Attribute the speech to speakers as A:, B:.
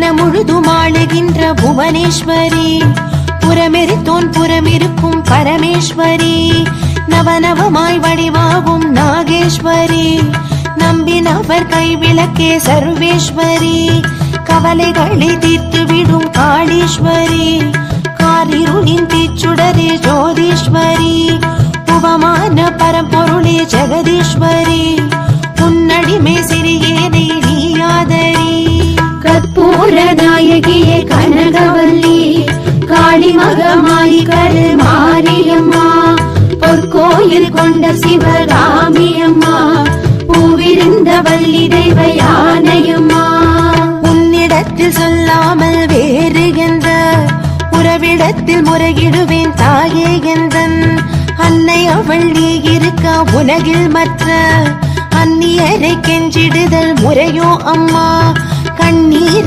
A: புவன முழுதும் ஆளுகின்ற புவனேஸ்வரி. புறமெரித்தோன் புறமிருக்கும் பரமேஸ்வரி. நவநவமாய் வடிவாகும் நாகேஸ்வரி. நம்பின் நம்பினவர் கைவிளக்கே சர்வேஸ்வரி. கவலைகளை தீர்த்துவிடும் காளீஸ்வரி. காரிருளின் தீச்சுடரே ஜோதீஸ்வரி. உபமான பரம்பொருளே ஜெகதீஸ்வரி.
B: கற்பூர கனகவல்லி காளி மகமாயி கரு மாரியம்மா பொற்கோயில் கொண்ட சிவகாமியம்மா பூவிருந்த வள்ளி தெய்வ யானையம்மா.
A: உன்னிடத்தில் சொல்லாமல் வேறு எந்த உறவிடத்தில் முறையிடுவேன் தாயே எந்தன் அன்னை அவள் நீ இருக்க உலகில் மற்ற அந்நியரை கெஞ்சிடுதல் முறையோ அம்மா. கண்ணீர்